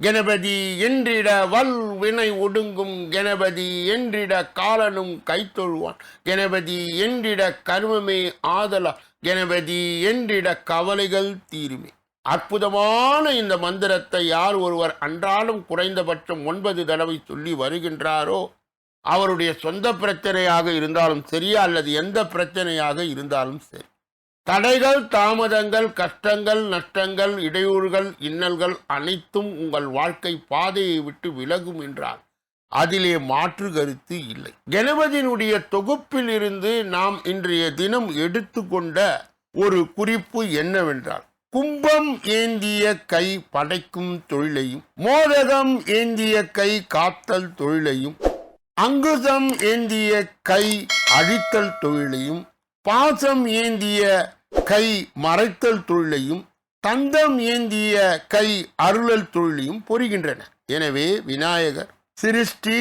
கணபதி என்றிட வல் வினை ஒடுங்கும் கணபதி என்றிட காலனும் கைத்தொழுவான். கணபதி என்றிட கர்மமே ஆதலா. கணபதி என்றிட கவலைகள் தீருமே. அற்புதமான இந்த மந்திரத்தை யார் ஒருவர் அன்றாடம் குறைந்தபட்சம் ஒன்பது தடவை சொல்லி வருகின்றாரோ அவருடைய சொந்த பிரச்சனையாக இருந்தாலும் சரி அல்லது எந்த பிரச்சனையாக இருந்தாலும் சரி. தடைகள் தாமதங்கள் கஷ்டங்கள் நஷ்டங்கள் இடையூறுகள் இன்னல்கள் அனைத்தும் உங்கள் வாழ்க்கை பாதையை விட்டு விலகும் என்றால் அதிலே மாற்று கருத்து இல்லை. கணபதியினுடைய தொகுப்பில் இருந்து நாம் இன்றைய தினம் எடுத்துக்கொண்ட ஒரு குறிப்பு என்னவென்றால் கும்பம் ஏந்திய கை படைக்கும் தொழிலையும் மோதகம் ஏந்திய கை காத்தல் தொழிலையும் அங்குதம் ஏந்திய கை அழித்தல் தொழிலையும் பாசம் ஏந்திய கை மறைத்தல் தொழிலையும் தந்தம் ஏந்திய கை அருளல் தொழிலையும் பொறுகின்றன. எனவே விநாயகர் சிருஷ்டி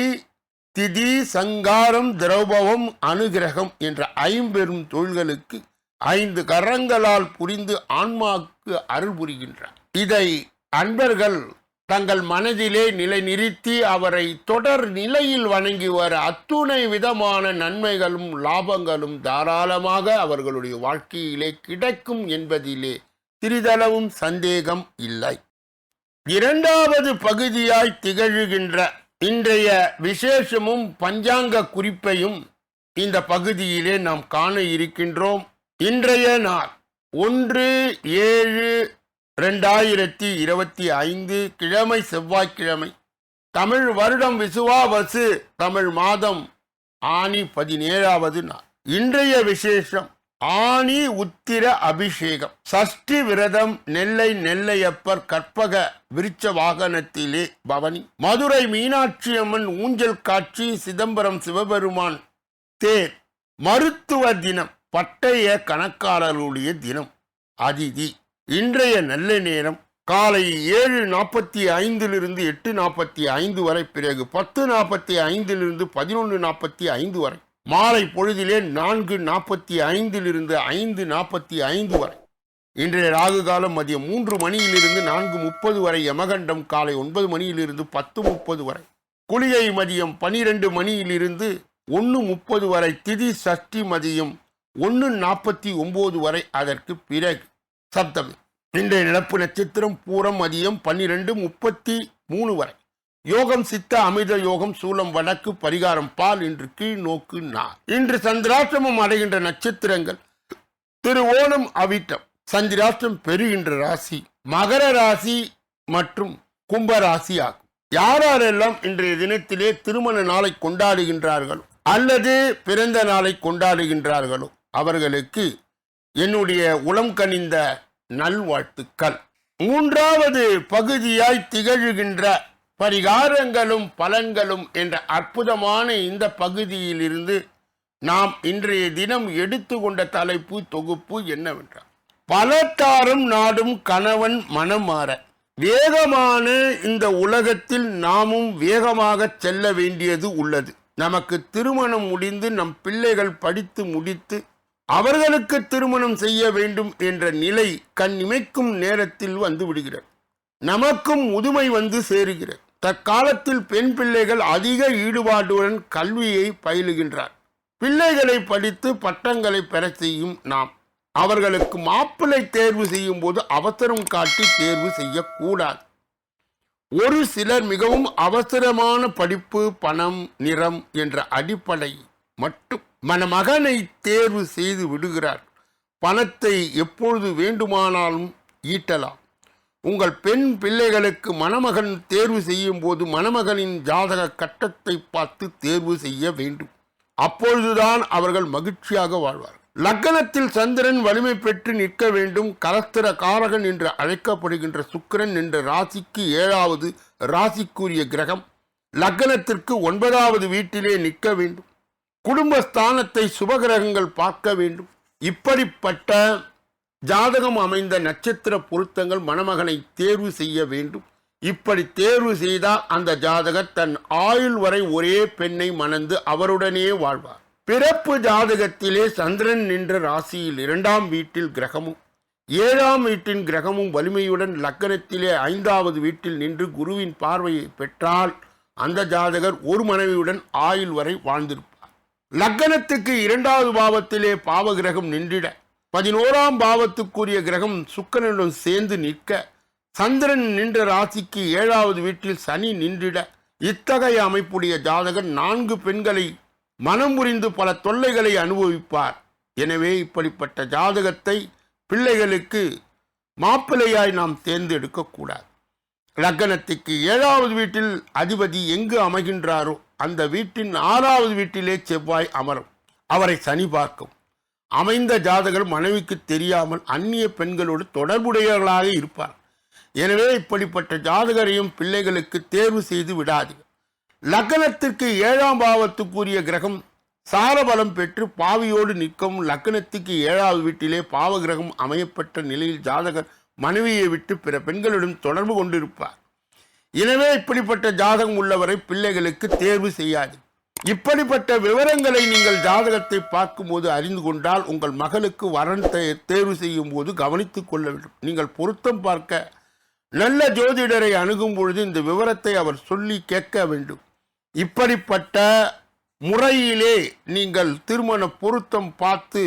திதி சங்காரம் திரௌபவம் அனுகிரகம் என்ற ஐம்பெரும் தொழில்களுக்கு ஐந்து கரங்களால் புரிந்து ஆன்மாவுக்கு அருள் புரிகின்றார். இதை அன்பர்கள் தங்கள் மனதிலே நிலைநிறுத்தி அவரை தொடர் நிலையில் வணங்கி வர அத்துணை விதமான நன்மைகளும் லாபங்களும் தாராளமாக அவர்களுடைய வாழ்க்கையிலே கிடைக்கும் என்பதிலே சிறிதளவும் சந்தேகம் இல்லை. இரண்டாவது பகுதியாய் திகழ்கின்ற இன்றைய விசேஷமும் பஞ்சாங்க குறிப்பையும் இந்த பகுதியிலே நாம் காண இருக்கின்றோம். இன்றைய நாள் ஒன்று ஏழு ரெண்டாயிரத்தி இருபத்தி ஐந்து கிழமை செவ்வாய்க்கிழமை. தமிழ் வருடம் விசுவாவசு தமிழ் மாதம் ஆனி பதினேழாவது நாள். இன்றைய விசேஷம் ஆனி உத்திர அபிஷேகம். சஷ்டி விரதம் நெல்லை நெல்லையப்பர் கற்பக விருச்ச வாகனத்திலே பவனி. மதுரை மீனாட்சி அம்மன் ஊஞ்சல் காட்சி சிதம்பரம் சிவபெருமான் தேர். மருத்துவ தினம் பட்டய கணக்காளர்களுடைய தினம் அதிதி. இன்றைய நல்ல நேரம் காலை ஏழு நாற்பத்தி ஐந்திலிருந்து எட்டு நாற்பத்தி ஐந்து வரை பிறகு பத்து நாற்பத்தி ஐந்திலிருந்து பதினொன்று நாற்பத்தி ஐந்து வரை மாலை பொழுதிலே நான்கு நாற்பத்தி ஐந்திலிருந்து ஐந்து நாற்பத்தி ஐந்து வரை. இன்றைய ராகு காலம் மதியம் மூன்று மணியிலிருந்து நான்கு முப்பது வரை யமகண்டம் காலை ஒன்பது மணியிலிருந்து பத்து முப்பது வரை. குளிகை மதியம் பனிரெண்டு மணியிலிருந்து ஒன்று முப்பது வரை திதி சஷ்டி மதியம் ஒன்று நாற்பத்தி ஒம்பது வரை. அதற்கு பிறகு சப்தமி. இன்றைய நிலப்பு நட்சத்திரம் பூரம் மதியம் பன்னிரெண்டு முப்பத்தி மூணு வரை. யோகம் சித்த அமிர்த யோகம் சூலம் வடக்கு பரிகாரம் பால் இன்று கீழ் நோக்கு நார். இன்று சந்திராஷ்டிரமம் அடைகின்ற நட்சத்திரங்கள் திருவோணம் அவிட்டம் சந்திராஷ்டிரம் பெறுகின்ற ராசி மகர ராசி மற்றும் கும்ப ராசி ஆகும். யாரெல்லாம் இன்றைய தினத்திலே திருமண நாளை கொண்டாடுகின்றார்களோ அல்லது பிறந்த நாளை கொண்டாடுகின்றார்களோ அவர்களுக்கு என்னுடைய உளம் கனிந்த நல்வாழ்த்துக்கள். மூன்றாவது பகுதியாய் திகழ்கின்ற பரிகாரங்களும் பலன்களும் என்ற அற்புதமான இந்த பகுதியிலிருந்து நாம் இன்றைய தினம் எடுத்துக்கொண்ட தலைப்பு தொகுப்பு என்னவென்றால் பலத்தாரும் நாடும் கணவன் மனம் மாற வேகமான இந்த உலகத்தில் நாமும் வேகமாக செல்ல வேண்டியது உள்ளது. நமக்கு திருமணம் முடிந்து நம் பிள்ளைகள் படித்து முடித்து அவர்களுக்கு திருமணம் செய்ய வேண்டும் என்ற நிலை கண் இமைக்கும் நேரத்தில் வந்து விடுகிறது. நமக்கும் முதுமை வந்து சேருகிறது. தற்காலத்தில் பெண் பிள்ளைகள் அதிக ஈடுபாட்டுடன் கல்வியை பயிலுகின்றார். பிள்ளைகளை படித்து பட்டங்களை பெற செய்யும் நாம். அவர்களுக்கு மாப்பிள்ளை தேர்வு செய்யும் போது அவசரம் காட்டி தேர்வு செய்யக்கூடாது. ஒரு சிலர் மிகவும் அவசரமான படிப்பு பணம் நிறம் என்ற அடிப்படை மட்டும் மணமகனை தேர்வு செய்து விடுகிறார். பணத்தை எப்பொழுது வேண்டுமானாலும் ஈட்டலாம். உங்கள் பெண் பிள்ளைகளுக்கு மணமகன் தேர்வு செய்யும் போது மணமகனின் ஜாதக கட்டத்தை பார்த்து தேர்வு செய்ய வேண்டும். அப்பொழுதுதான் அவர்கள் மகிழ்ச்சியாக வாழ்வார் லக்கணத்தில் சந்திரன் வலிமை பெற்று நிற்க வேண்டும். கலஸ்திர காரகன் என்று அழைக்கப்படுகின்ற சுக்கிரன் என்ற ராசிக்கு ஏழாவது ராசிக்குரிய கிரகம். லக்கணத்திற்கு ஒன்பதாவது வீட்டிலே நிற்க வேண்டும். குடும்பஸ்தானத்தை சுபகிரகங்கள் பார்க்க வேண்டும். இப்படிப்பட்ட ஜாதகம் அமைந்த நட்சத்திர பொருத்தங்கள் மணமகனை தேர்வு செய்ய வேண்டும். இப்படி தேர்வு செய்தால் அந்த ஜாதகர் தன் ஆயுள் வரை ஒரே பெண்ணை மணந்து அவருடனே வாழ்வார். பிறப்பு ஜாதகத்திலே சந்திரன் நின்ற ராசியில் இரண்டாம் வீட்டில் கிரகமும் ஏழாம் வீட்டின் கிரகமும் வலிமையுடன் லக்கணத்திலே ஐந்தாவது வீட்டில் நின்று குருவின் பார்வையை பெற்றால் அந்த ஜாதகர் ஒரு மனைவியுடன் ஆயுள் வரை வாழ்ந்திருப்பார். லக்கணத்துக்கு இரண்டாவது பாவத்திலே பாவ கிரகம் நின்றிட. பதினோராம் பாவத்துக்குரிய கிரகம் சுக்கிரனுடன் சேர்ந்து நிற்க. சந்திரன் நின்ற ராசிக்கு ஏழாவது வீட்டில் சனி நின்றிட. இத்தகைய அமைப்புடைய ஜாதகர் நான்கு பெண்களை மனம் புரிந்து பல தொல்லைகளை அனுபவிப்பார். எனவே இப்படிப்பட்ட ஜாதகத்தை பிள்ளைகளுக்கு மாப்பிள்ளையாய் நாம் தேர்ந்தெடுக்கக்கூடாது. லக்னத்துக்கு ஏழாவது வீட்டில் அதிபதி எங்கு அமைகின்றாரோ அந்த வீட்டின் ஆறாவது வீட்டிலே செவ்வாய் அமரும். அவரை சனி பார்க்கும். அமைந்த ஜாதகர் மனைவிக்கு தெரியாமல் அந்நிய பெண்களோடு தொடர்புடையவர்களாக இருப்பார். எனவே இப்படிப்பட்ட ஜாதகரையும் பிள்ளைகளுக்கு தேர்வு செய்து விடாது லக்னத்திற்கு ஏழாம் பாவத்துக்குரிய கிரகம் சாரபலம் பெற்று பாவியோடு நிற்கும் லக்னத்துக்கு ஏழாவது வீட்டிலே பாவகிரகம் அமையப்பட்ட நிலையில் ஜாதகர் மனைவியை விட்டு பிற பெண்களுடன் தொடர்பு கொண்டிருப்பார். எனவே இப்படிப்பட்ட ஜாதகம் உள்ளவரை பிள்ளைகளுக்கு தேர்வு செய்யாது. இப்படிப்பட்ட விவரங்களை நீங்கள் ஜாதகத்தை பார்க்கும்போது அறிந்து கொண்டால் உங்கள் மகளுக்கு வரன் தேர்வு செய்யும் போது கவனித்துக் கொள்ள வேண்டும். நீங்கள் பொருத்தம் பார்க்க நல்ல ஜோதிடரை அணுகும் பொழுது இந்த விவரத்தை அவர் சொல்லி கேட்க வேண்டும். இப்படிப்பட்ட முறையிலே நீங்கள் திருமண பொருத்தம் பார்த்து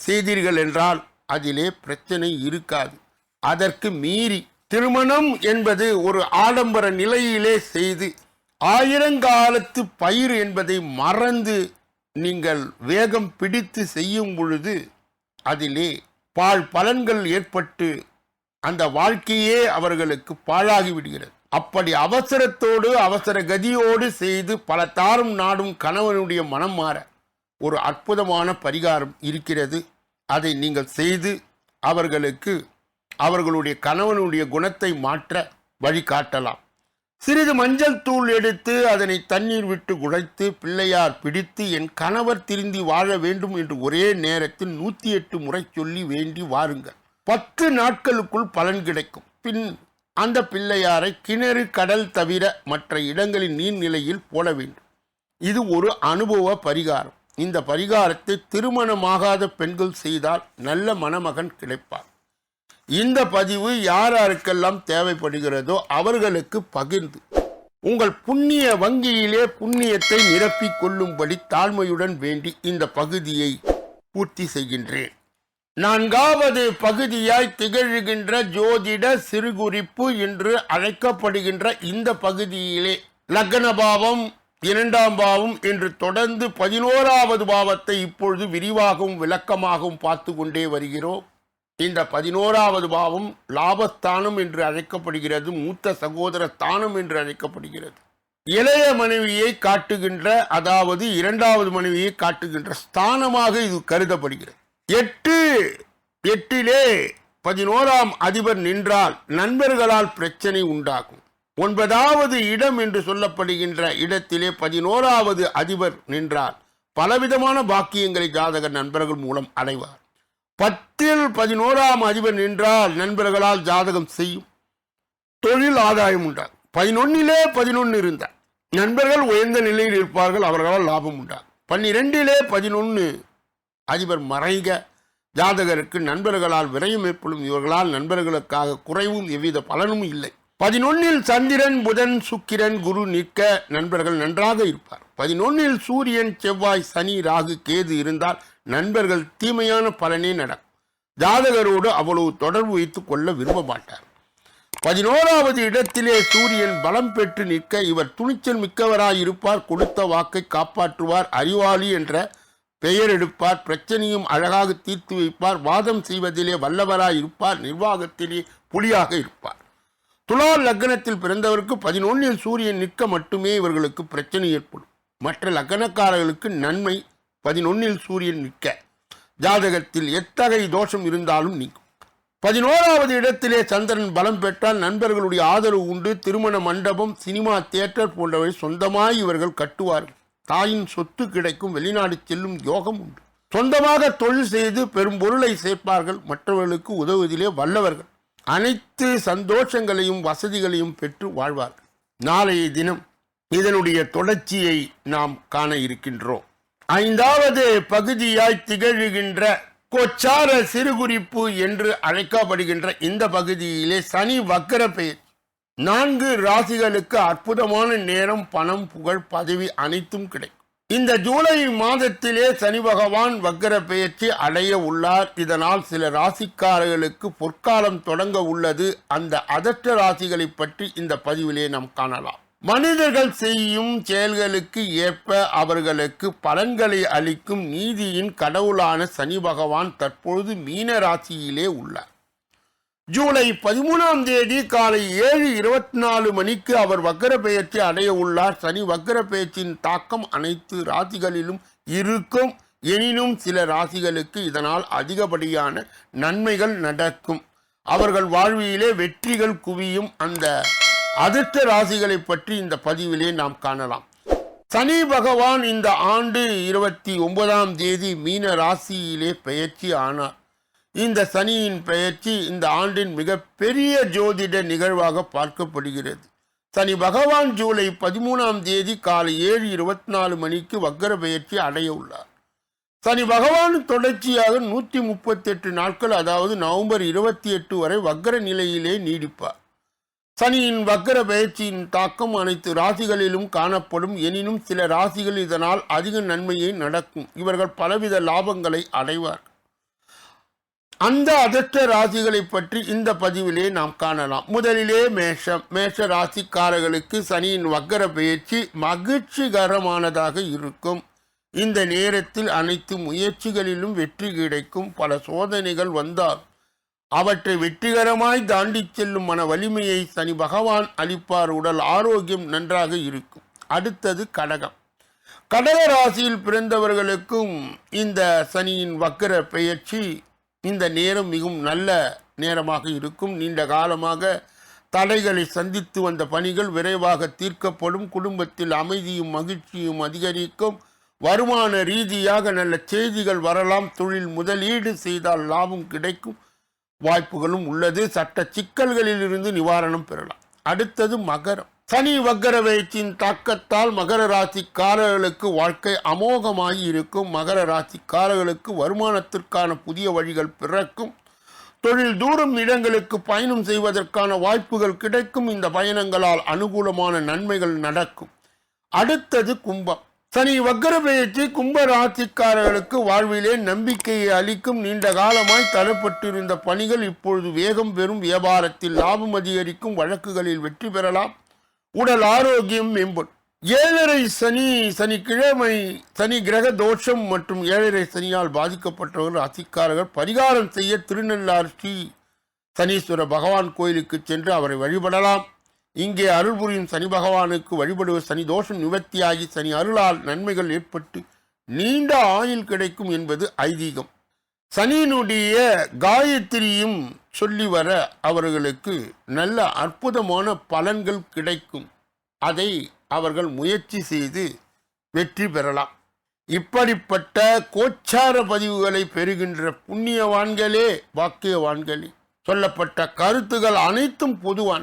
செய்தீர்கள் என்றால் அதிலே பிரச்சனை இருக்காது. அதற்கு மீறி திருமணம் என்பது ஒரு ஆடம்பர நிலையிலே செய்து ஆயிரங்காலத்து பயிர் என்பதை மறந்து நீங்கள் வேகம் பிடித்து செய்யும் பொழுது அதிலே பால் பலன்கள் ஏற்பட்டு அந்த வாழ்க்கையே அவர்களுக்கு பாழாகி விடுகிறது அப்படி அவசரத்தோடு அவசர கதியோடு செய்து பல தாரும் நாடும் கணவனுடைய மனம் மாற ஒரு அற்புதமான பரிகாரம் இருக்கிறது. அதை நீங்கள் செய்து அவர்களுக்கு அவர்களுடைய கணவனுடைய குணத்தை மாற்ற வழிகாட்டலாம் சிறிது மஞ்சள் தூள் எடுத்து அதனை தண்ணீர் விட்டு குழைத்து பிள்ளையார் பிடித்து என் கணவர் திருந்தி வாழ வேண்டும் என்று ஒரே நேரத்தில் நூற்றி எட்டு முறை சொல்லி வேண்டி வாருங்கள். பத்து நாட்களுக்குள் பலன் கிடைக்கும். பின் அந்த பிள்ளையாரை கிணறு கடல் தவிர மற்ற இடங்களின் நீர்நிலையில் போட வேண்டும். இது ஒரு அனுபவ பரிகாரம். இந்த பரிகாரத்தை திருமணமாகாத பெண்கள் செய்தால் நல்ல மணமகன் கிடைப்பார். இந்த பதிவு யார் யாருக்கெல்லாம் தேவைப்படுகிறதோ அவர்களுக்கு பகிர்ந்து உங்கள் புண்ணிய வங்கியிலே புண்ணியத்தை நிரப்பிக் கொள்ளும்படி தாழ்மையுடன் வேண்டி இந்த பகுதியை பூர்த்தி செய்கின்றேன். நான்காவது பகுதியாய் திகழ்கின்ற ஜோதிட சிறுகுறிப்பு என்று அழைக்கப்படுகின்ற இந்த பகுதியிலே லக்ன பாவம் இரண்டாம் பாவம் என்று தொடர்ந்து பதினோராவது பாவத்தை இப்பொழுது விரிவாகவும் விளக்கமாகவும் பார்த்து கொண்டே வருகிறோம். இந்த பதினோராவது பாவம் லாபஸ்தானம் என்று அழைக்கப்படுகிறது மூத்த சகோதர ஸ்தானம் என்று அழைக்கப்படுகிறது. இளைய மனைவியை காட்டுகின்ற அதாவது இரண்டாவது மனைவியை காட்டுகின்ற ஸ்தானமாக இது கருதப்படுகிறது. எட்டு எட்டிலே பதினோராம் அதிபர் நின்றால் நண்பர்களால் பிரச்சனை உண்டாகும். ஒன்பதாவது இடம் என்று சொல்லப்படுகின்ற இடத்திலே பதினோராவது அதிபர் நின்றால் பலவிதமான பாக்கியங்களை ஜாதகர் நண்பர்கள் மூலம் அடைவார். பத்தில் பதினோராம் அதிபர் நின்றால் நண்பர்களால் ஜாதகம் செய்யும். தொழில் ஆதாயம் உண்டாகும் பதினொன்னிலே பதினொன்று இருந்தார். நண்பர்கள் உயர்ந்த நிலையில் இருப்பார்கள் அவர்களால் லாபம் உண்டாகும் பன்னிரெண்டிலே பதினொன்று அதிபர் மறைக. ஜாதகருக்கு நண்பர்களால் விரயம் ஏற்படும் இவர்களால் நண்பர்களுக்காக குறைவும் எவ்வித பலனும் இல்லை. பதினொன்னில் சந்திரன் புதன் சுக்கிரன் குரு நிற்க நண்பர்கள் நன்றாக இருப்பார். பதினொன்னில் சூரியன் செவ்வாய் சனி ராகு கேது இருந்தால் நண்பர்கள் தீமையான பலனே நடக்கும் ஜாதகரோடு அவ்வளவு தொடர்பு வைத்துக் கொள்ள விரும்ப மாட்டார் பதினோராவது இடத்திலே சூரியன் பலம் பெற்று நிற்க இவர் துணிச்சல் மிக்கவராய் இருப்பார் கொடுத்த வாக்கை காப்பாற்றுவார் அறிவாளி என்ற பெயர் எடுப்பார் பிரச்சனையும் அழகாக தீர்த்து வைப்பார் வாதம் செய்வதிலே வல்லவராய் இருப்பார் நிர்வாகத்திலே புலியாக இருப்பார். துலா லக்னத்தில் பிறந்தவருக்கு பதினொன்னில் சூரியன் நிற்க மட்டுமே இவர்களுக்கு பிரச்சனை ஏற்படும். மற்ற லக்னக்காரர்களுக்கு நன்மை பதினொன்னில் சூரியன் நிற்க. ஜாதகத்தில் எத்தகைய தோஷம் இருந்தாலும் நீக்கும் பதினோராவது இடத்திலே சந்திரன் பலம் பெற்றால் நண்பர்களுடைய ஆதரவு உண்டு. திருமண மண்டபம் சினிமா தியேட்டர் போன்றவை சொந்தமாய் இவர்கள் கட்டுவார்கள். தாயின் சொத்து கிடைக்கும் வெளிநாடு செல்லும் யோகம் உண்டு. சொந்தமாக தொழில் செய்து பெரும் பொருளை சேர்ப்பார்கள். மற்றவர்களுக்கு உதவுவதிலே வல்லவர்கள். அனைத்து சந்தோஷங்களையும் வசதிகளையும் பெற்று வாழ்வார்கள். நாளைய தினம் இதனுடைய தொடர்ச்சியை நாம் காண இருக்கின்றோம். ஐந்தாவது பகுதியாய் திகழ்கின்ற கொச்சார சிறுகுறிப்பு என்று அழைக்கப்படுகின்ற இந்த பகுதியிலே சனி வக்கர பெயர். நான்கு ராசிகளுக்கு அற்புதமான நேரம் பணம் புகழ் பதவி அனைத்தும் கிடைக்கும். இந்த ஜூலை மாதத்திலே சனி பகவான் வக்கர பெயர்ச்சி அடைய உள்ளார். இதனால் சில ராசிக்காரர்களுக்கு பொற்காலம் தொடங்க உள்ளது. அந்த அதற்ற ராசிகளை பற்றி இந்த பதிவிலே நாம் காணலாம். மனிதர்கள் செய்யும் செயல்களுக்கு ஏற்ப அவர்களுக்கு பலன்களை அளிக்கும் நீதியின் கடவுளான சனி பகவான் தற்பொழுது மீன ராசியிலே உள்ளார். ஜூலை பதிமூணாம் தேதி காலை ஏழு இருபத்தி நாலு மணிக்கு அவர் வக்கர பெயர்ச்சி அடைய உள்ளார். சனி வக்கர பெயர்ச்சியின் தாக்கம் அனைத்து ராசிகளிலும் இருக்கும். எனினும் சில ராசிகளுக்கு இதனால் அதிகப்படியான நன்மைகள் நடக்கும். அவர்கள் வாழ்வியிலே வெற்றிகள் குவியும். அந்த அடுத்த ராசிகளை பற்றி இந்த பதிவிலே நாம் காணலாம். சனி பகவான் இந்த ஆண்டு இருபத்தி ஒன்பதாம் தேதி மீன ராசியிலே பெயர்ச்சி ஆனார். இந்த சனியின் பெயர்ச்சி இந்த ஆண்டின் மிகப்பெரிய ஜோதிட நிகழ்வாக பார்க்கப்படுகிறது. சனி பகவான் ஜூலை பதிமூணாம் தேதி காலை ஏழு இருபத்தி நாலு மணிக்கு வக்கர பெயர்ச்சி அடைய உள்ளார். சனி பகவான் தொடர்ச்சியாக நூற்றி முப்பத்தெட்டு நாட்கள் அதாவது நவம்பர் இருபத்தி எட்டு வரை வக்கர நிலையிலே நீடிப்பார். சனியின் வக்கர பயிற்சியின் தாக்கம் அனைத்து ராசிகளிலும் காணப்படும். எனினும் சில ராசிகள் இதனால் அதிக நன்மையை நடக்கும். இவர்கள் பலவித லாபங்களை அடைவார். அந்த அதிர்ஷ்ட ராசிகளை பற்றி இந்த பதிவிலே நாம் காணலாம். முதலிலே மேஷம். மேஷ ராசிக்காரர்களுக்கு சனியின் வக்கர பயிற்சி மகிழ்ச்சிகரமானதாக இருக்கும். இந்த நேரத்தில் அனைத்து முயற்சிகளிலும் வெற்றி கிடைக்கும். பல சோதனைகள் வந்தார் அவற்றை வெற்றிகரமாய் தாண்டிச் செல்லும் மன வலிமையை சனி பகவான் அளிப்பார். உடல் ஆரோக்கியம் நன்றாக இருக்கும். அடுத்தது கடகம். கடக ராசியில் பிறந்தவர்களுக்கும் இந்த சனியின் வக்கர பெயர்ச்சி இந்த நேரம் மிகவும் நல்ல நேரமாக இருக்கும். நீண்ட காலமாக தடைகளை சந்தித்து வந்த பணிகள் விரைவாக தீர்க்கப்படும். குடும்பத்தில் அமைதியும் மகிழ்ச்சியும் அதிகரிக்கும். வருமான ரீதியாக நல்ல செய்திகள் வரலாம். தொழில் முதலீடு செய்தால் லாபம் கிடைக்கும். வாய்ப்புகளும் உள்ளது. சட்ட சிக்கல்களில் இருந்து நிவாரணம் பெறலாம். அடுத்தது மகரம். சனி வக்கர வேச்சின் தாக்கத்தால் மகர ராசிக்காரர்களுக்கு வாழ்க்கை அமோகமாகி இருக்கும். மகர ராசிக்காரர்களுக்கு வருமானத்திற்கான புதிய வழிகள் பிறக்கும். தொழில் தூரம் இடங்களுக்கு பயணம் செய்வதற்கான வாய்ப்புகள் கிடைக்கும். இந்த பயணங்களால் அனுகூலமான நன்மைகள் நடக்கும். அடுத்தது கும்பம். சனி வக்கர பெயர்ச்சி கும்ப ராசிக்காரர்களுக்கு வாழ்விலே நம்பிக்கையை அளிக்கும் நீண்ட காலமாய் தரப்பட்டிருந்த பணிகள் இப்பொழுது வேகம் பெறும். வியாபாரத்தில் லாபம் அதிகரிக்கும் வழக்குகளில் வெற்றி பெறலாம். உடல் ஆரோக்கியம் மேம்படும். ஏழரை சனி சனிக்கிழமை சனி கிரக தோஷம் மற்றும் ஏழரை சனியால் பாதிக்கப்பட்டவர்கள் ராசிக்காரர்கள் பரிகாரம் செய்ய திருநள்ளார் ஸ்ரீ சனீஸ்வர பகவான் கோயிலுக்கு சென்று அவரை வழிபடலாம். இங்கே அருள் புரியும் சனி பகவானுக்கு வழிபடுவ சனி தோஷம் நிவர்த்தியாகி சனி அருளால் நன்மைகள் ஏற்பட்டு நீண்ட ஆயுள் கிடைக்கும் என்பது ஐதீகம். சனியினுடைய காயத்ரியும் சொல்லி வர அவர்களுக்கு நல்ல அற்புதமான பலன்கள் கிடைக்கும். அதை அவர்கள் முயற்சி செய்து வெற்றி பெறலாம். இப்படிப்பட்ட கோச்சார பதிவுகளை பெறுகின்ற புண்ணியவான்களே வாக்கியவான்களே சொல்லப்பட்ட கருத்துகள் அனைத்தும் பொதுவான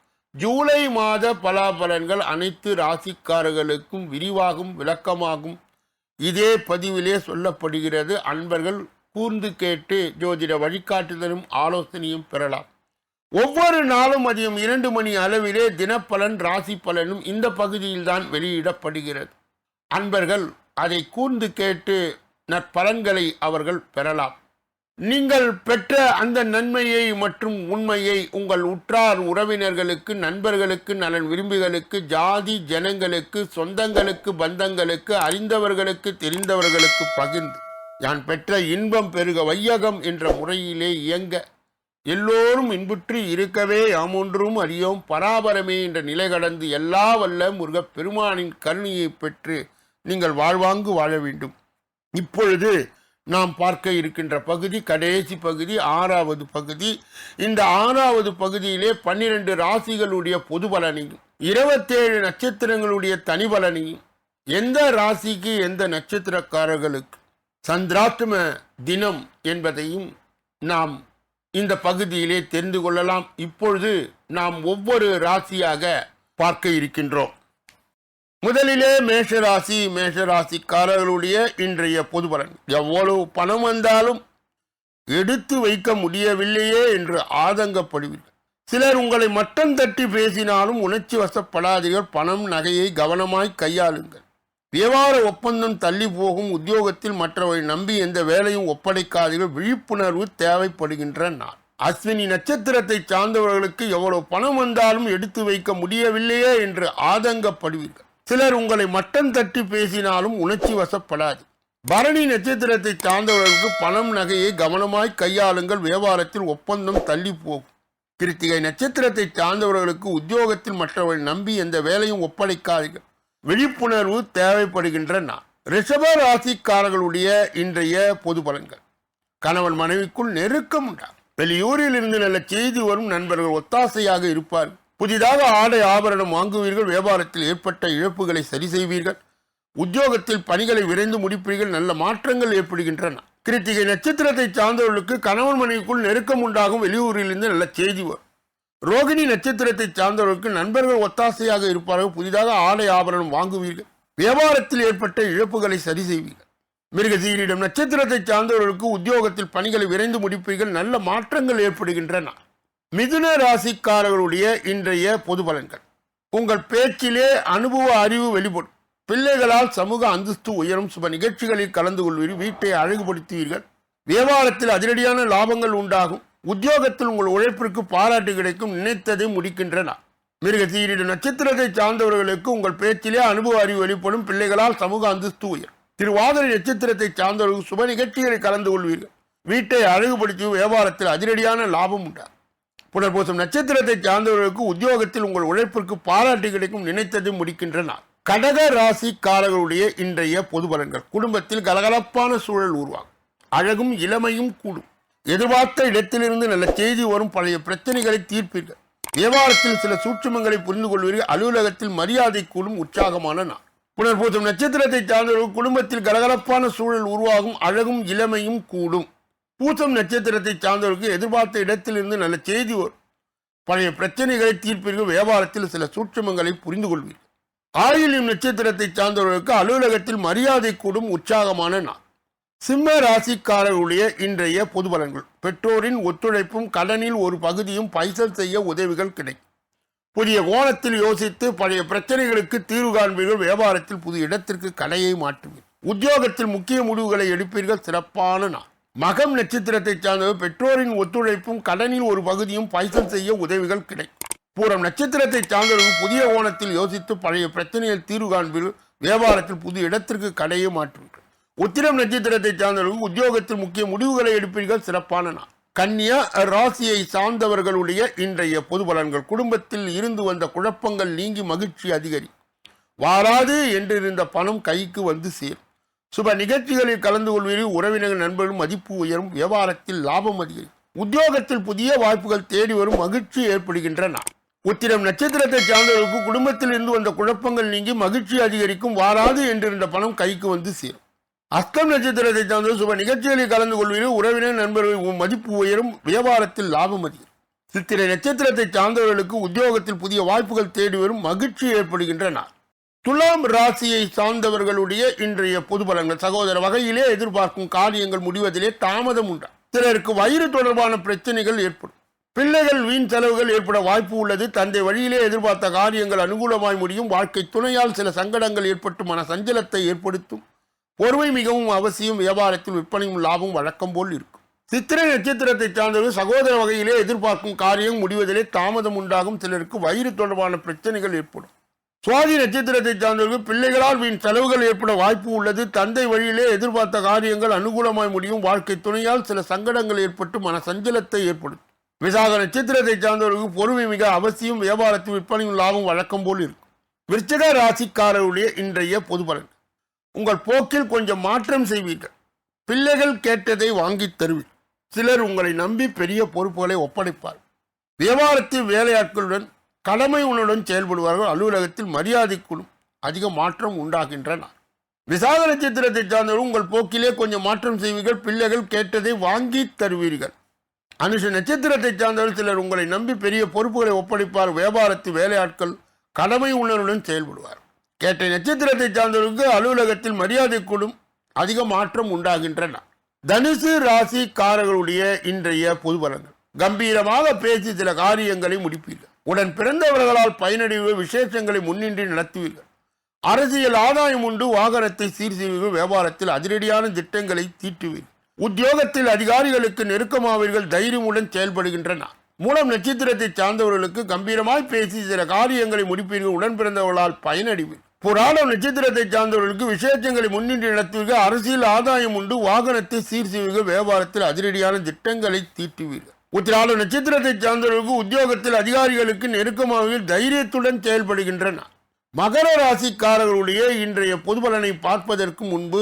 ஜூலை மாத பலாபலன்கள் அனைத்து ராசிக்காரர்களுக்கும் விரிவாகும் விளக்கமாகும். இதே பதிவிலே சொல்லப்படுகிறது அன்பர்கள் கூர்ந்து கேட்டு ஜோதிட வழிகாட்டுதலும் ஆலோசனையும் பெறலாம். ஒவ்வொரு நாளும் மதியம் இரண்டு மணி அளவிலே தினப்பலன் ராசி பலனும் இந்த பகுதியில்தான் வெளியிடப்படுகிறது. அன்பர்கள் அதை கூர்ந்து கேட்டு நற்பலன்களை அவர்கள் பெறலாம். நீங்கள் பெற்ற அந்த நன்மையை மற்றும் உண்மையை உங்கள் உற்றார் உறவினர்களுக்கு நண்பர்களுக்கு நலன் விரும்பிகளுக்கு ஜாதி ஜனங்களுக்கு சொந்தங்களுக்கு பந்தங்களுக்கு அறிந்தவர்களுக்கு தெரிந்தவர்களுக்கு பகிர்ந்து நான் பெற்ற இன்பம் பெருக வையகம் என்ற முறையிலே இயங்க எல்லோரும் இன்புற்று இருக்கவே யாமொன்றும் அறியோம் பராபரமே என்ற நிலை கடந்து எல்லா வல்ல முருகப் பெருமானின் கருணையை பெற்று நீங்கள் வாழ்வாங்கு வாழ வேண்டும். இப்பொழுது நாம் பார்க்க இருக்கின்ற பகுதி கடைசி பகுதி ஆறாவது பகுதி. இந்த ஆறாவது பகுதியிலே பன்னிரண்டு ராசிகளுடைய பொது பலனையும் இருபத்தேழு நட்சத்திரங்களுடைய தனி பலனையும் எந்த ராசிக்கு எந்த நட்சத்திரக்காரர்களுக்கு சந்திராஷ்டம தினம் என்பதையும் நாம் இந்த பகுதியிலே தெரிந்து கொள்ளலாம். இப்பொழுது நாம் ஒவ்வொரு ராசியாக பார்க்க இருக்கின்றோம். முதலிலே மேஷராசி மேஷராசிக்காரர்களுடைய இன்றைய பொது பலன். எவ்வளவு பணம் வந்தாலும் எடுத்து வைக்க முடியவில்லையே என்று ஆதங்கப்படுவீர்கள். சிலர் உங்களை மட்டம் தட்டி பேசினாலும் உணர்ச்சி வசப்படாதீர்கள். பணம் நகையை கவனமாய் கையாளுங்கள். வியாபார ஒப்பந்தம் தள்ளி போகும் உத்தியோகத்தில் மற்றவரை நம்பி எந்த வேலையும் ஒப்படைக்காதீர்கள். விழிப்புணர்வு தேவைப்படுகின்ற நாள். அஸ்வினி நட்சத்திரத்தை சார்ந்தவர்களுக்கு எவ்வளவு பணம் வந்தாலும் எடுத்து வைக்க முடியவில்லையே என்று ஆதங்கப்படுவீர்கள். சிலர் உங்களை மட்டம் தட்டி பேசினாலும் உணர்ச்சி வசப்படாது. பரணி நட்சத்திரத்தை சார்ந்தவர்களுக்கு பணம் நகையை கவனமாய் கையாளுங்கள். வியாபாரத்தில் ஒப்பந்தம் தள்ளி போகும். கிருத்திகை நட்சத்திரத்தை சார்ந்தவர்களுக்கு உத்தியோகத்தில் மற்றவர்கள் நம்பி எந்த வேலையும் ஒப்படைக்காதீர்கள். விழிப்புணர்வு தேவைப்படுகின்ற நான் ரிஷப ராசிக்காரர்களுடைய இன்றைய பொது பலன்கள். கணவன் மனைவிக்குள் நெருக்கம் உண்டாகும். வெளியூரில் இருந்து நல்ல செய்தி வரும் நண்பர்கள் ஒத்தாசையாக இருப்பார்கள். புதிதாக ஆடை ஆபரணம் வாங்குவீர்கள் வியாபாரத்தில் ஏற்பட்ட இழப்புகளை சரி செய்வீர்கள் உத்தியோகத்தில் பணிகளை விரைந்து முடிப்பீர்கள் நல்ல மாற்றங்கள் ஏற்படுகின்றன. கிருத்திகை நட்சத்திரத்தை சார்ந்தவர்களுக்கு கணவன் மனைவிக்குள் நெருக்கம் உண்டாகும் வெளியூரிலிருந்து நல்ல செய்தி வரும். ரோகிணி நட்சத்திரத்தை சார்ந்தவர்களுக்கு நண்பர்கள் ஒத்தாசையாக இருப்பார்கள் புதிதாக ஆடை ஆபரணம் வாங்குவீர்கள் வியாபாரத்தில் ஏற்பட்ட இழப்புகளை சரி செய்வீர்கள். மிருகசீரிடம் நட்சத்திரத்தை சார்ந்தவர்களுக்கு உத்தியோகத்தில் பணிகளை விரைந்து முடிப்பீர்கள் நல்ல மாற்றங்கள் ஏற்படுகின்றன. மிதுன ராசிக்காரர்களுடைய இன்றைய பொது பலன்கள். உங்கள் பேச்சிலே அனுபவ அறிவு வெளிப்படும். பிள்ளைகளால் சமூக அந்தஸ்து உயரும். சுப நிகழ்ச்சிகளில் கலந்து கொள்வீர்கள் வீட்டை அழகுபடுத்துவீர்கள். வியாபாரத்தில் அதிரடியான லாபங்கள் உண்டாகும். உத்தியோகத்தில் உங்கள் உழைப்பிற்கு பாராட்டு கிடைக்கும். நினைத்ததை முடிக்கின்றன மிருகசீரிட நட்சத்திரத்தை சார்ந்தவர்களுக்கு உங்கள் பேச்சிலே அனுபவ அறிவு வெளிப்படும். பிள்ளைகளால் சமூக அந்தஸ்து உயரும். திருவாதிரை நட்சத்திரத்தை சார்ந்தவர்கள் சுப நிகழ்ச்சிகளை கலந்து கொள்வீர்கள். வீட்டை அழகுபடுத்தி வியாபாரத்தில் அதிரடியான லாபம் உண்டாகும். புனர்பூசம் நட்சத்திரத்தை சார்ந்தவர்களுக்கு உத்தியோகத்தில் உங்கள் உழைப்பிற்கு பாராட்டு கிடைக்கும் நினைத்ததை முடிக்கின்றன. கடக ராசிக்காரர்களுடைய இன்றைய பொது பலன்கள். குடும்பத்தில் கலகலப்பான சூழல் உருவாகும். அழகும் இளமையும் கூடும். எதிர்பார்த்த இடத்திலிருந்து நல்ல செய்தி வரும் பழைய பிரச்சனைகளை தீர்ப்பீர்கள். வியாபாரத்தில் சில சூட்சுமங்களை புரிந்து கொள்வீர்கள். அலுவலகத்தில் மரியாதை கூடும் உற்சாகமான நாள். புனர்பூசம் நட்சத்திரத்தை சார்ந்தவர்கள் குடும்பத்தில் கலகலப்பான சூழல் உருவாகும். அழகும் இளமையும் கூடும். பூசம் நட்சத்திரத்தை சார்ந்தவர்களுக்கு எதிர்பார்த்த இடத்திலிருந்து நல்ல செய்தி வரும். பழைய பிரச்சனைகளை தீர்ப்பீர்கள். வியாபாரத்தில் சில சூட்சமங்களை புரிந்து கொள்வீர்கள் ஆயிலியம் நட்சத்திரத்தை சார்ந்தவர்களுக்கு அலுவலகத்தில் மரியாதை கூடும் உற்சாகமான நாள். சிம்ம ராசிக்காரர்களுடைய இன்றைய பொது பலன்கள். பெற்றோரின் ஒத்துழைப்பும் கடனில் ஒரு பகுதியும் பைசல் செய்ய உதவிகள் கிடைக்கும். புதிய கோணத்தில் யோசித்து பழைய பிரச்சனைகளுக்கு தீர்வு காண்பீர்கள். வியாபாரத்தில் புது இடத்திற்கு கடையை மாற்றுவீர்கள். உத்தியோகத்தில் முக்கிய முடிவுகளை எடுப்பீர்கள். சிறப்பான நாள். மகம் நட்சத்திரத்தை சார்ந்தவர் பெற்றோரின் ஒத்துழைப்பும் கடனில் ஒரு பகுதியும் பைசல் செய்ய உதவிகள் கிடைக்கும் பூரம் நட்சத்திரத்தை சார்ந்தவர்கள் புதிய கோணத்தில் யோசித்து பழைய பிரச்சனைகள் தீர்வு காண்பில் வியாபாரத்தில் புது இடத்திற்கு கடையை மாற்றுவீர்கள் உத்திரம் நட்சத்திரத்தை சார்ந்தவர்கள் உத்தியோகத்தில் முக்கிய முடிவுகளை எடுப்பீர்கள். சிறப்பான நாள். கன்னியா ராசியை சார்ந்தவர்களுடைய இன்றைய பொது பலன்கள். குடும்பத்தில் இருந்து வந்த குழப்பங்கள் நீங்கி மகிழ்ச்சி அதிகரி. வாராது என்றிருந்த பணம் கைக்கு வந்து சேரும். சுப நிகழ்ச்சிகளில் கலந்து கொள்வீர்கள் உறவினர்கள் நண்பர்கள் மதிப்பு உயரும் வியாபாரத்தில் லாபம் அதிகரிக்கும். உத்தியோகத்தில் புதிய வாய்ப்புகள் தேடி வரும் மகிழ்ச்சி ஏற்படுகின்றன. உத்திரம் நட்சத்திரத்தை சார்ந்தவர்களுக்கு குடும்பத்தில் இருந்து வந்த குழப்பங்கள் நீங்கி மகிழ்ச்சி அதிகரிக்கும் வாராது என்றிருந்த பணம் கைக்கு வந்து சேரும். அஸ்தம் நட்சத்திரத்தை சார்ந்த சுப நிகழ்ச்சிகளில் கலந்து கொள்வீர்கள் உறவினர் நண்பர்கள் மதிப்பு உயரும் வியாபாரத்தில் லாபம் அதிகம் சித்திரை நட்சத்திரத்தை சார்ந்தவர்களுக்கு உத்தியோகத்தில் புதிய வாய்ப்புகள் தேடி வரும் மகிழ்ச்சி ஏற்படுகின்றன. துலாம் ராசியை சார்ந்தவர்களுடைய இன்றைய பொது பலன்கள். சகோதர வகையிலே எதிர்பார்க்கும் காரியங்கள் முடிவதிலே தாமதம் உண்டா? சிலருக்கு வயிறு தொடர்பான பிரச்சனைகள் ஏற்படும். பிள்ளைகள் வீண் செலவுகள் ஏற்பட வாய்ப்பு உள்ளது. தந்தை வழியிலே எதிர்பார்த்த காரியங்கள் அனுகூலமாய் முடியும். வாழ்க்கை துணையால் சில சங்கடங்கள் ஏற்பட்டு மன சஞ்சலத்தை ஏற்படுத்தும். பொறுமை மிகவும் அவசியம். வியாபாரத்தில் விற்பனையும் லாபம் வழக்கம் போல் இருக்கும். சித்திரை நட்சத்திரத்தை சார்ந்தவர்கள் சகோதர வகையிலே எதிர்பார்க்கும் காரியம் முடிவதிலே தாமதம் உண்டாகும். சிலருக்கு வயிறு தொடர்பான பிரச்சனைகள் ஏற்படும். சுவாதி நட்சத்திரத்தை சார்ந்தவர்கள் பிள்ளைகளால் வீண் செலவுகள் ஏற்பட வாய்ப்பு உள்ளது. தந்தை வழியிலே எதிர்பார்த்த காரியங்கள் அனுகூலமாய் முடியும். வாழ்க்கை துணையால் சில சங்கடங்கள் ஏற்பட்டு மன சஞ்சலத்தை ஏற்படுத்தும் விசாக நட்சத்திரத்தை சார்ந்தவர்களுக்கு பொறுமை மிக அவசியம். வியாபாரத்தில் விற்பனையும் லாபம் வழக்கம் போல் இருக்கும். விருச்சிக ராசிக்காரருடைய இன்றைய பொது பலன். உங்கள் போக்கில் கொஞ்சம் மாற்றம் செய்வீர்கள். பிள்ளைகள் கேட்டதை வாங்கி தருவீர்கள் சிலர் உங்களை நம்பி பெரிய பொறுப்புகளை ஒப்படைப்பார். வியாபாரத்தில் வேலையாட்களுடன் கடமை உணர்வுடன் செயல்படுவார்கள். அலுவலகத்தில் மரியாதைக்குள்ளும் அதிக மாற்றம் உண்டாகின்றன. விசாக நட்சத்திரத்தை சார்ந்தவர்கள் உங்கள் போக்கிலே கொஞ்சம் மாற்றம் செய்வீர்கள். பிள்ளைகள் கேட்டதை வாங்கி தருவீர்கள். அனுஷ நட்சத்திரத்தை சார்ந்தவர்கள் சிலர் உங்களை நம்பி பெரிய பொறுப்புகளை ஒப்படைப்பார் வியாபாரத்து வேலையாட்கள் கடமை உணர்வுடன் செயல்படுவார் கேட்ட நட்சத்திரத்தை சார்ந்தவர்களுக்கு அலுவலகத்தில் மரியாதைக்குள்ளும் அதிக மாற்றம் உண்டாகின்றன. தனுசு ராசிக்காரர்களுடைய இன்றைய பொது பலன்கள் கம்பீரமாக பேசி சில காரியங்களை முடிப்பீர்கள். உடன் பிறந்தவர்களால் பயனடைவு விசேஷங்களை முன்னின்றி நடத்துவீர்கள். அரசியல் ஆதாயம் உண்டு வாகனத்தை சீர் செய்வீர்கள் வியாபாரத்தில் அதிரடியான திட்டங்களை தீட்டுவீர்கள் உத்தியோகத்தில் அதிகாரிகளுக்கு நெருக்கமாவீர்கள் தைரியமுடன் செயல்படுகின்றன. மூலம் நட்சத்திரத்தை சார்ந்தவர்களுக்கு கம்பீரமாய் பேசி சில காரியங்களை முடிப்பீர்கள் உடன் பிறந்தவர்களால் பயனடைவீர்கள் புராணம் நட்சத்திரத்தை சார்ந்தவர்களுக்கு விசேஷங்களை முன்னின்று நடத்துவீர்கள் அரசியல் ஆதாயம் உண்டு வாகனத்தை சீர் செய்வீர்கள் வியாபாரத்தில் அதிரடியான திட்டங்களை தீட்டுவீர்கள். உத்திராலு நட்சத்திரத்தை சார்ந்தவர்களுக்கு உத்தியோகத்தில் அதிகாரிகளுக்கு நெருக்கமாக தைரியத்துடன் செயல்படுகின்றன. மகர ராசிக்காரர்களுடைய இன்றைய பொதுபலனை பார்ப்பதற்கு முன்பு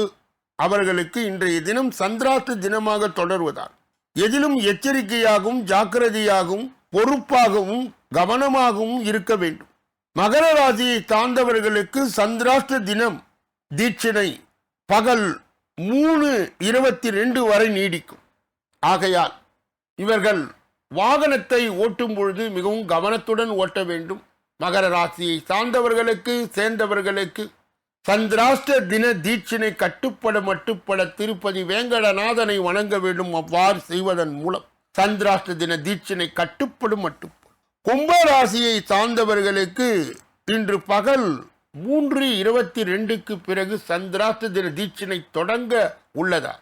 அவர்களுக்கு இன்றைய தினம் சந்திராஷ்ட தினமாக தொடர்வதால் எதிலும் எச்சரிக்கையாகவும் ஜாக்கிரதையாகவும் பொறுப்பாகவும் கவனமாகவும் இருக்க வேண்டும். மகர ராசியை சார்ந்தவர்களுக்கு சந்திராஷ்ட தினம் தீட்சிணை பகல் மூணு இருபத்தி ரெண்டு வரை நீடிக்கும். ஆகையால் இவர்கள் வாகனத்தை ஓட்டும் பொழுது மிகவும் கவனத்துடன் ஓட்ட வேண்டும். மகர ராசியை சார்ந்தவர்களுக்கு சேர்ந்தவர்களுக்கு சந்திராஷ்ட தின தீட்சினை கட்டுப்பட மட்டுப்பட திருப்பதி வேங்கடநாதனை வணங்க வேண்டும். அவ்வாறு செய்வதன் மூலம் சந்திராஷ்ட தின தீட்சினை கட்டுப்படும் மட்டுப்படும் கும்ப ராசியை சார்ந்தவர்களுக்கு இன்று பகல் மூன்று இருபத்தி ரெண்டுக்கு பிறகு சந்திராஷ்ட தின தீட்சினை தொடங்க உள்ளதா?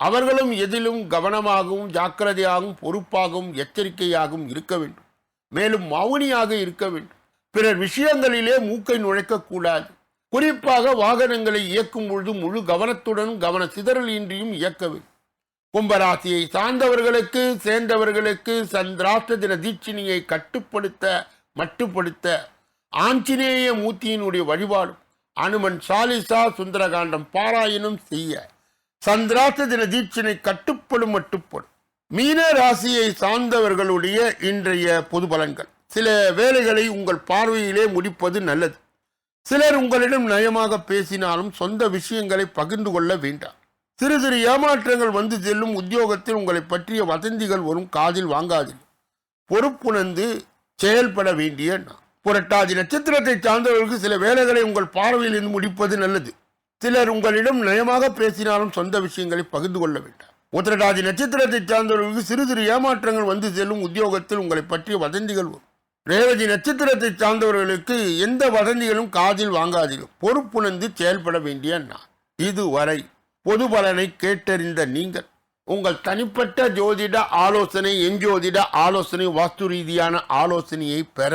அவர்களும் எதிலும் கவனமாகவும் ஜாக்கிரதையாகவும் பொறுப்பாகவும் எச்சரிக்கையாகவும் இருக்க வேண்டும். மேலும் மௌனியாக இருக்க வேண்டும். பிறர் விஷயங்களிலே மூக்கை நுழைக்கக்கூடாது. குறிப்பாக வாகனங்களை இயக்கும் பொழுது முழு கவனத்துடன் கவன சிதறல் இன்றியும் இயக்க வேண்டும். கும்பராசியை சார்ந்தவர்களுக்கு சேர்ந்தவர்களுக்கு சந்திராஷ்ட தின தீட்சினியை கட்டுப்படுத்த மட்டுப்படுத்த ஆஞ்சநேய மூர்த்தியினுடைய வழிபாடும் அனுமன் சாலிசா சுந்தரகாண்டம் பாராயணம் செய்ய சந்திராத்த தின தீட்சனை கட்டுப்படும் மட்டுப்படும் மீன ராசியை சார்ந்தவர்களுடைய இன்றைய பொது பலன்கள். சில வேலைகளை உங்கள் பார்வையிலே முடிப்பது நல்லது. சிலர் உங்களிடம் நயமாக பேசினாலும் சொந்த விஷயங்களை பகிர்ந்து கொள்ள வேண்டாம். சிறு சிறு ஏமாற்றங்கள் வந்து செல்லும் உத்தியோகத்தில் உங்களை பற்றிய வதந்திகள் வரும் காதில் வாங்காதீர்கள் பொறுப்புணர்ந்து செயல்பட வேண்டிய நான். புரட்டாதி நட்சத்திரத்தை சார்ந்தவர்களுக்கு சில வேலைகளை உங்கள் பார்வையில் இருந்து முடிப்பது நல்லது. சிலர் உங்களிடம் நயமாக பேசினாலும் சொந்த விஷயங்களை பகிர்ந்து கொள்ள வேண்டாம். உத்திரட்டாதி நட்சத்திரத்தை சார்ந்தவர்களுக்கு சிறு சிறு ஏமாற்றங்கள் வந்து செல்லும் உத்தியோகத்தில் உங்களை பற்றிய வதந்திகள் வரும். ரேவதி நட்சத்திரத்தை சார்ந்தவர்களுக்கு எந்த வதந்திகளும் காதில் வாங்காதீர்கள் பொறுப்புணர்ந்து செயல்பட வேண்டிய நான். இதுவரை பொது பலனை கேட்டறிந்த நீங்கள் உங்கள் தனிப்பட்ட ஜோதிட ஆலோசனை எஞ்சோதிட ஆலோசனை வாஸ்து ரீதியான ஆலோசனையை பெற